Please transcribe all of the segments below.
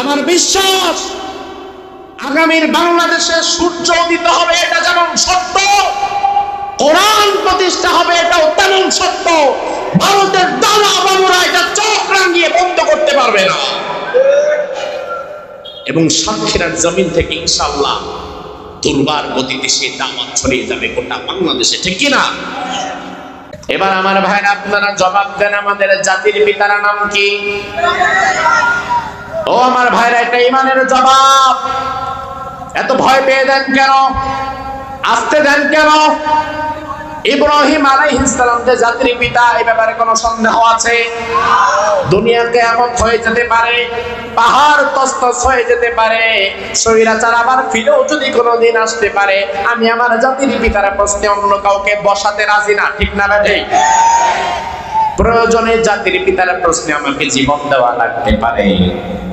আমার বিশ্বাস, আগামীর বাংলাদেশে সূর্য উদিত হবে, এটা যেমন সত্য, কোরআন প্রতিষ্ঠা হবে, এটাও তেমন সত্য। ভারতের দালা বাবুরা এটা চোখ রাঙিয়ে বন্ধ করতে পারবে না। এবং সাক্ষীরার জমিন থেকে ইনশাল্লাহ দুর্বার গতিতে সে দাওয়াত ছড়িয়ে যাবে, গোটা বাংলাদেশে, ঠিক কিনা? এবার আমার ভাইরা, আপনারা জবাব দেন আমাদের জাতির পিতারা নাম কি? ও আমার ভাইরা, এটা ইমানের জবাব। এত ভয় পেয়ে দেন কেন? আসতে দেন কেন? ইব্রাহিম আলাইহিসসালাম যে জাতির পিতা এই ব্যাপারে কোনো সন্দেহ আছে? দুনিয়াতে এমন হয়ে যেতে পারে, পাহাড় তস্তস হয়ে যেতে পারে, স্বৈরাচার আবার ফিরেও যদি কোনোদিন আসতে পারে, আমি আমার জাতির পিতার প্রশ্নে অন্য কাউকে বসাতে রাজি না, ঠিক না ঠিক প্রয়োজনে জাতির পিতার প্রশ্নে আমাকে জীবন দেওয়া লাগতে পারে।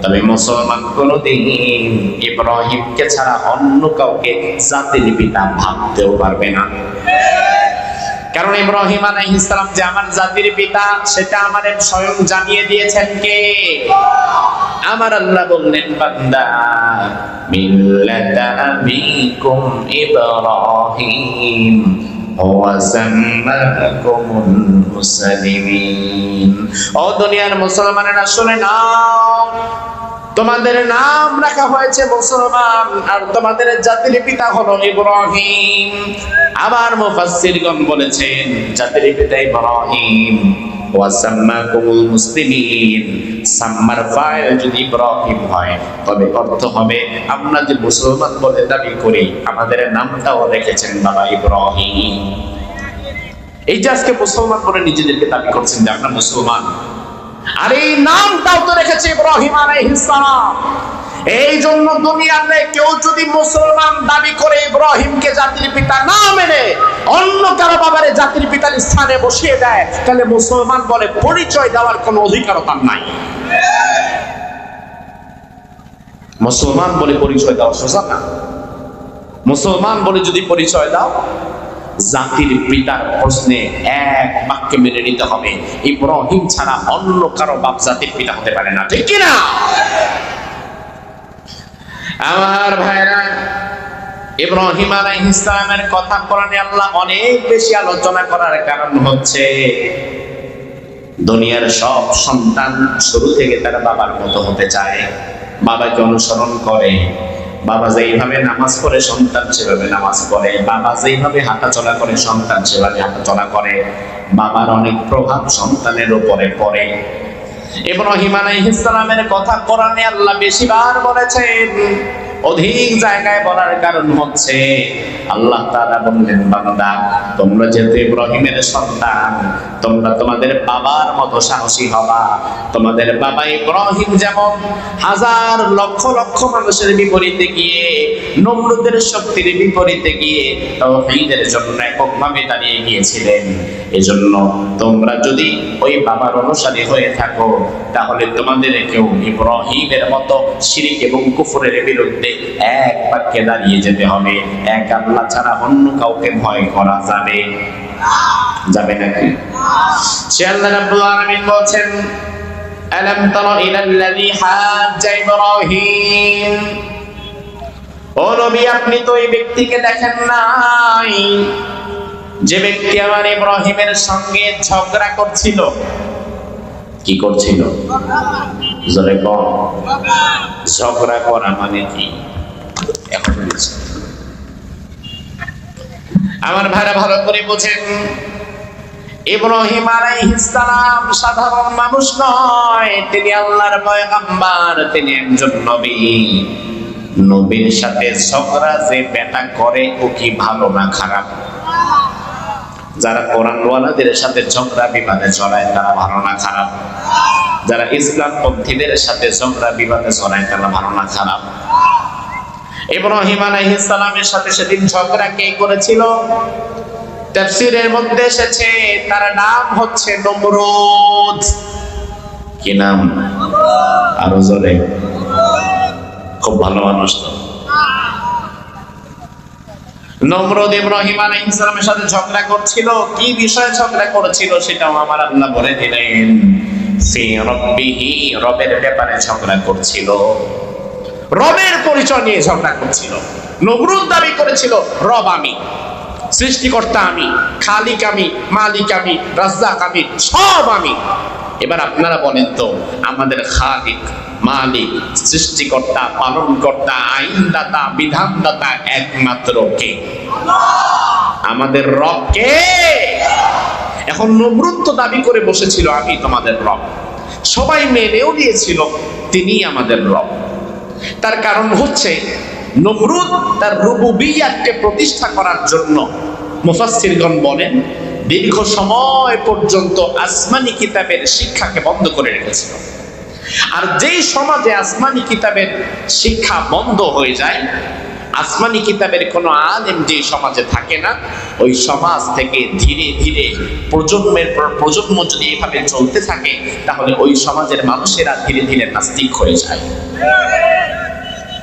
তবে মুসলমান কোনদিন ইব্রাহিমকে ছাড়া অন্য কাউকে জাতির পিতা ভাবতেও পারবে না। কারণ ইব্রাহিম আলাইহিস সালাম যে আমার জাতির পিতা, সেটা আমাদের স্বয়ং জানিয়ে দিয়েছেন কে? আমার আল্লাহ বললেন, বান্দা, মিল্লাতা আবিকুম ইব্রাহিম। ও দুনিয়ার মুসলমানেরা, শুনে তোমাদের নাম রাখা হয়েছে মুসলমান, আর তোমাদের জাতির পিতা হলো ইব্রাহিম। আবার মুফাসসিরগণ বলেছেন, জাতির পিতা ইব্রাহিম। ওয়াসাম্মাকুমুল মুসলিমিন। সাম্মার ফাইল যদি ইব্রাহিম হয়, তবে অর্থ হবে আমরা যে মুসলমান বলে দাবি করি, আমাদের নামটাও রেখেছেন বাবা ইব্রাহিম। এই যে আজকে মুসলমান বলে নিজেদেরকে দাবি করছেন যে আমরা মুসলমান, আর এই নামটাও তো রেখেছে ইব্রাহিম আলাইহিস সালাম। এই জন্য দুনিয়াতে কেউ যদি মুসলমান দাবি করে ইব্রাহিমকে জাতির পিতা না মেনে অন্য কারও বাবারে জাতির পিতার স্থানে বসিয়ে দেয়, তাহলে মুসলমান বলে পরিচয় দেওয়ার কোনো অধিকার তার নাই। মুসলমান বলে পরিচয় দাও সোজা না। মুসলমান বলে যদি পরিচয় দাও, জাতির পিতার প্রশ্নে এক বাক্যে মেনে নিতে হবে, ইব্রাহিম ছাড়া অন্য কারও বাপ জাতির পিতা হতে পারে না, ঠিক কি না আমার ভাইরা, ইব্রাহিম আলাইহিস সালামের কথা কোরআনে আল্লাহ অনেক বেশি আলোচনা করার কারণ হচ্ছে, দুনিয়ার সব সন্তান শুরু থেকে তারা বাবার মতো হতে চায়। বাবাকে অনুসরণ করে। বাবা যেইভাবে নামাজ পড়ে, সন্তান সেভাবে নামাজ পড়ে। বাবা যেইভাবে হাঁটাচলা করে, সন্তান সেভাবে হাঁটাচলা করে। বাবার অনেক প্রভাব সন্তানের উপরে পড়ে। ইব্রাহিম আলাইহিস সালামের কথা কোরআনে আল্লাহ বেশিবার বলেছেন। অধিক জায়গায় বলার কারণ হচ্ছে, আল্লাহ তাআলা বললেন, বান্দা, তোমরা যেহেতু ইব্রাহিমের সন্তান, তোমরা তোমাদের বাবার মতো সাহসী হবা। তোমাদের বাবা ইব্রাহিম যেমন হাজার লক্ষ লক্ষ মানুষের বিপরীতে গিয়ে, নমরুদের শক্তির বিপরীতে গিয়ে তাওহীদের জন্য এককভাবে দাঁড়িয়ে গিয়েছিলেন। এজন্য তোমরা যদি ওই বাবার অনুসারী হয়ে থাকো, তাহলে তোমাদের কেউ ইব্রাহিমের মতো শিরিক এবং কুফরের বিরুদ্ধে এক বাক্যে দাঁড়িয়ে যেতে হবে। এক আল্লাহ ছাড়া অন্য কাউকে ভয় করা যাবে যাবে নাকি? বলছেন ও আপনি তো ব্যক্তিকে দেখেন যে ব্যক্তি আমার সঙ্গে ঝগড়া করছিল, কি করছিল? জোরে ঝগড়া করা মানে কি? এখন আমার ভাইরা ভালো করে বোঝেন। ইব্রাহিম আলাইহিস সালাম সাধারণ মানুষ নয়, তিনি আল্লাহর তিনি একজন নবী। নবীর সাথে ঝগড়া যে বেটা করে, ও কি ভালো না খারাপ? যারা কোরআন ওয়ালাদের সাথে ঝগড়া বিবাদে জড়ায়, তারা ভালো না খারাপ? যারা ইসলাম পন্থীদের সাথে ঝগড়া, বিবাদে জড়ায়, তারা ভালো না খারাপ। ইব্রাহিম সাথে সেদিন ঝগড়া কে করেছিল? তাফসীরের মধ্যে এসেছে, তার নাম হচ্ছে নমরুদ। কি নাম? আরও জোরে। খুব ভালো মানুষ তো। নমরুদ ইব্রাহিম আলাইহিস সাথে ঝগড়া করছিল। কি বিষয়ে ঝগড়া করেছিল সেটাও আমার আল্লাহ বলে দিলেন। ফি রব্বিহি রবের ব্যাপারে ঝগড়া করছিল। রবের পরিচয় নিয়ে ঝগড়া করছিল। নবরুদ দাবি করেছিল রব আমি সৃষ্টিকর্তা আমি খালিক আমি মালিক আমি রাজ্জাক আমি সব আমি। এবার আপনারা বলেন তো আমাদের খালিক মালিক সৃষ্টিকর্তা পালনকর্তা আইনদাতা বিধানদাতা একমাত্র কে? আমাদের রব কে? এখন নমরুদ তো দাবি করে বসেছিল, আমি তোমাদের রব। সবাই মেনেও নিয়েছিল তিনি আমাদের রব। তার কারণ হচ্ছে, নমরুদ তার রুবুবিয়াতকে প্রতিষ্ঠা করার জন্য মুফাসসিরগণ বলেন, দীর্ঘ সময় পর্যন্ত আসমানি কিতাবের শিক্ষাকে বন্ধ করে রেখেছিল। আর যেই সমাজে আসমানি কিতাবের শিক্ষা বন্ধ হয়ে যায় আসমানি কিতাবের কোনো আলেম যে সমাজে থাকে না, ওই সমাজ থেকে ধীরে ধীরে প্রজন্মের পর প্রজন্ম যদি এভাবে চলতে থাকে, তাহলে ওই সমাজের মানুষেরা ধীরে ধীরে নাস্তিক হয়ে যায়।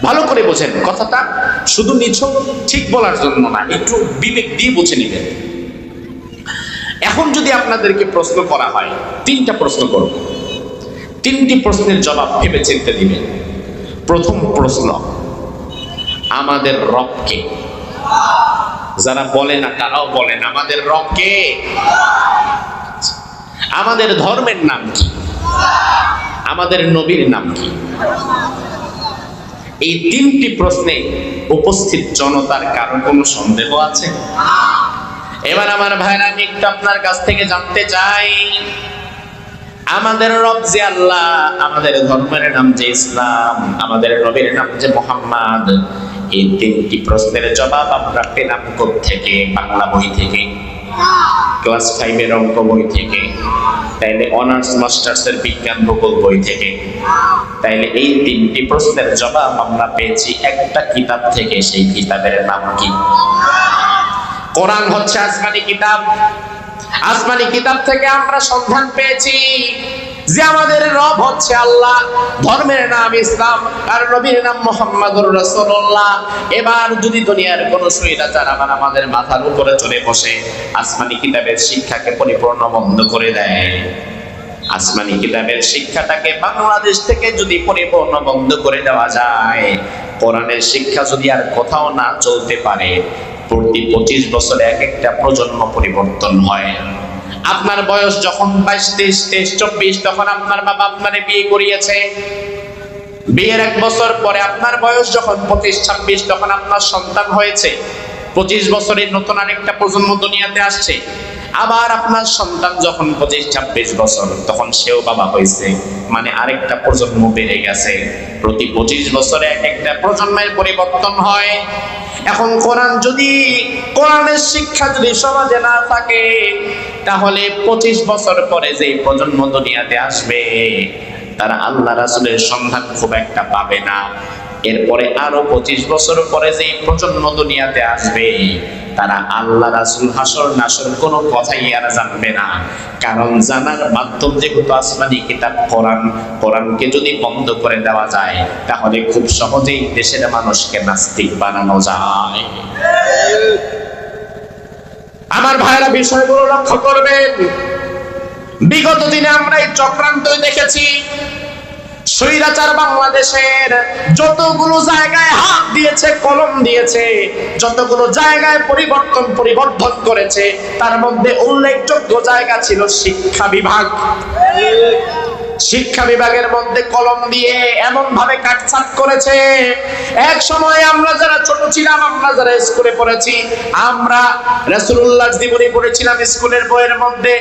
ভালো করে বোঝেন কথাটা, শুধু নিছক, ঠিক বলার জন্য না, একটু বিবেক দিয়ে বুঝে নেবেন। এখন যদি আপনাদেরকে প্রশ্ন করা হয়, তিনটা প্রশ্ন করব। তিনটি প্রশ্নের জবাব ভেবে চিনতে দিবেন। প্রথম প্রশ্ন আমাদের রবকে। যারা বলে না, তারাও বলেন আমাদের রবকে। আমাদের ধর্মের নাম কি? আমাদের নবীর নাম কি? এই তিনটি প্রশ্নে উপস্থিত জনতার কারও কোনো সন্দেহ আছে? এবার আমার ভাইরা, আমি একটু আপনার কাছ থেকে জানতে চাই, আমাদের রব যে আল্লাহ, আমাদের ধর্মের নাম যে ইসলাম, আমাদের নবীর নাম যে মোহাম্মদ এই তিনটি প্রশ্নের জবাব আমরা পেলাম থেকে? বাংলা বই থেকে, ক্লাস ফাইভের অঙ্ক বই থেকে, তাইলে অনার্স মাস্টার্স এর বিজ্ঞান ভূগোল বই থেকে। তাইলে এই তিনটি প্রশ্নের জবাব আমরা পেয়েছি একটা কিতাব থেকে, সেই কিতাবের নাম কি? কোরআন হচ্ছে আসমানি কিতাব। আসমানি কিতাব থেকে আমরা সন্ধান পেয়েছি। যে আমাদের রব হচ্ছে আল্লাহ, ধর্মের নাম ইসলাম, আর নবীর নাম মোহাম্মদুর রাসূলুল্লাহ। এবার যদি দুনিয়ার কোন স্বৈরাচার আবার আমাদের মাথার উপরে চলে বসে, আসমানি কিতাবের শিক্ষাকে পরিপূর্ণ বন্ধ করে দেয়। আসমানি কিতাবের শিক্ষাটাকে বাংলাদেশ থেকে যদি পরিপূর্ণ বন্ধ করে দেওয়া যায়, কোরআনের শিক্ষা যদি আর কোথাও না চলতে পারে, প্রতি পঁচিশ বছরে এক একটা প্রজন্ম পরিবর্তন হয়। আপনার বয়স যখন বাইশ, তেইশ তেইশ, চব্বিশ, তখন আপনার বাবা আপনার বিয়ে করিয়েছে। বিয়ের এক বছর পরে আপনার বয়স যখন পঁচিশ, ছাব্বিশ, তখন আপনার সন্তান হয়েছে। পঁচিশ বছরের নতুন আরেকটা প্রজন্ম দুনিয়াতে আসছে। আবার আপনার সন্তান যখন পঁচিশ, ছাব্বিশ বছর, তখন সেও বাবা হয়েছে। মানে আরেকটা প্রজন্ম বেড়ে গেছে। প্রতি পঁচিশ বছরে এক একটা প্রজন্মের পরিবর্তন হয়। এখন কোরআন যদি, কোরআনের শিক্ষা যদি সমাজে না থাকে, তাহলে পঁচিশ বছর পরে যে প্রজন্ম দুনিয়াতে আসবে, তারা আল্লাহ রাসুলের সন্ধান খুব একটা পাবে না। এরপরে আরও পঁচিশ বছর পরে যে প্রজন্ম দুনিয়াতে আসবে তারা আল্লাহ রাসুল হাসর নাসর কোনো কথাই আর জানবে না। কারণ জানার মাধ্যম যেহেতু আসমানি কিতাব, কোরআন, কোরআনকে যদি বন্ধ করে দেওয়া যায়, তাহলে খুব সহজেই দেশের মানুষকে নাস্তিক বানানো যায়। আমার ভাইরা বিষয়গুলো লক্ষ্য করবেন। বিগত দিনে আমরা এই চক্রান্ত দেখেছি। স্বৈরাচার বাংলাদেশের যতগুলো জায়গায় হাত দিয়েছে, কলম দিয়েছে, যতগুলো জায়গায় পরিবর্তন পরিবর্তন করেছে, তার মধ্যে উল্লেখযোগ্য জায়গা ছিল শিক্ষা বিভাগ। শিক্ষা বিভাগের মধ্যে কলম দিয়ে এমন ভাবে কাটছাট করেছে, এক সময় আমরা যারা ছোট ছিলাম, আমরা যারা স্কুলে পড়েছি, আমরা রাসূলুল্লাহ জীবনী পড়েছিলাম স্কুলের বইয়ের মধ্যে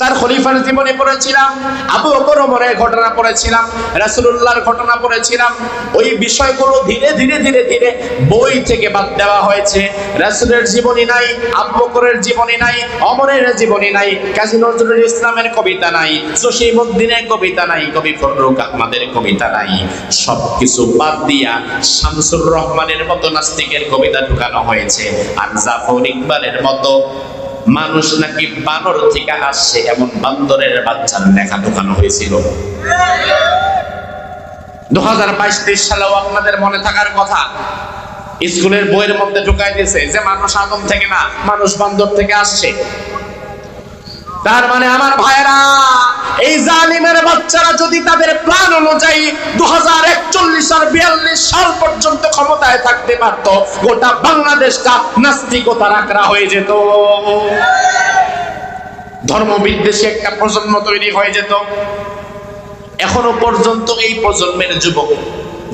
চার খলিফার জীবনে পড়েছিলাম, আবু বকর ঘটনা পড়েছিলাম, রাসূলুল্লাহর ঘটনা পড়েছিলাম। ওই বিষয়গুলো ধীরে ধীরে ধীরে ধীরে বই থেকে বাদ দেওয়া হয়েছে। রাসূলের জীবনী নাই, আবু বকরের জীবনী নাই অমরের জীবনী নাই, কাজী নজরুল ইসলামের কবিতা নাই, জসিমউদ্দিনের কবিতা নাই, কবি ফজলুল আহমদের কবিতা নাই। সবকিছু বাদ দিয়া শামসুর রহমানের মতো নাস্তিকের কবিতা ঢুকানো হয়েছে। আর জাফর ইকবালের মতো মানুষ নাকি বানর থেকে আসছে, এমন বান্দরের বাচ্চার লেখা ঢোকানো হয়েছিল। দু হাজার বাইশ, তেইশ সালেও আপনাদের মনে থাকার কথা, স্কুলের বইয়ের মধ্যে ঢুকাই দিয়েছে যে মানুষ আদম থেকে না, মানুষ বান্দর থেকে আসছে। তার মানে আমার ভাইরা এই জালিমের বাচ্চারা যদি তাদের প্ল্যান অনুযায়ী দু হাজার একচল্লিশ আর বিয়াল্লিশ সাল পর্যন্ত ক্ষমতায় থাকতে পারত, গোটা বাংলাদেশটা নাস্তিকতার আঁকড়া হয়ে যেত। ধর্ম বিদ্বেষী একটা প্রজন্ম তৈরি হয়ে যেত। এখনও পর্যন্ত এই প্রজন্মের যুবক,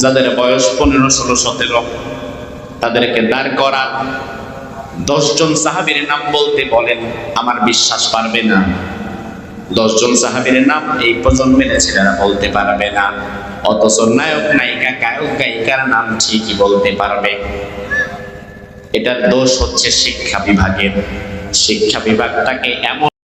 যাদের বয়স পনেরো, ষোলো, সতেরো, তাদেরকে দাঁড় করা, দশজন সাহাবীর নাম বলতে বলেন, আমার বিশ্বাস পারবে না। দশজন সাহাবীর নাম এই প্রজন্মের ছেলেরা বলতে পারবে না। অথচ নায়ক, নায়িকা, গায়ক, গায়িকার নাম ঠিকই বলতে পারবে। এটার দোষ হচ্ছে শিক্ষা বিভাগের। শিক্ষা বিভাগটাকে এমন